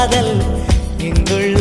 காதல் எங்குள்ள